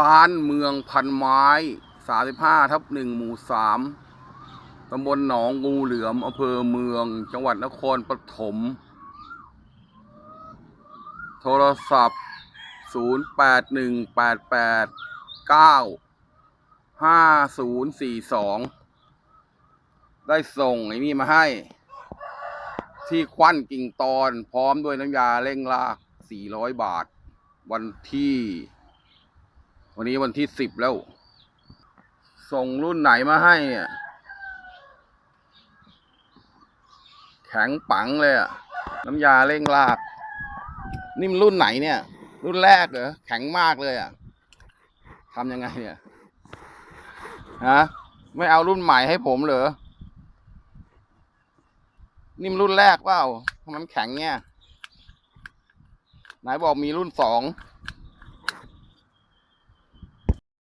ร้านเมืองพันไม้สาสิบห้าทับหนึ่งหมู่สามตำบลหนองงูเหลือมอำเภอเมือง จังหวัดนครปฐม โทรศัพท์ 0 8 1 8 8 9 5 0 4 2 ได้ส่งไอ้นี่มาให้ ที่ควันกิ่งตอนพร้อมด้วยน้ำยาเร่งราก 400 บาท วันที่ วันนี้วันที่สิบแล้ว ส่งรุ่นไหนมาให้เนี่ย แข็งปังเลยอะน้ำยาเร่งราก นี่มันรุ่นไหนเนี่ย รุ่นแรกเหรอ แข็งมากเลยอะทำยังไงเนี่ย ฮะ ไม่เอารุ่นใหม่ให้ผมเหรอ นี่มันรุ่นแรกเปล่าทำไมมันแข็งเนี่ย ไหนบอกมีรุ่นสอง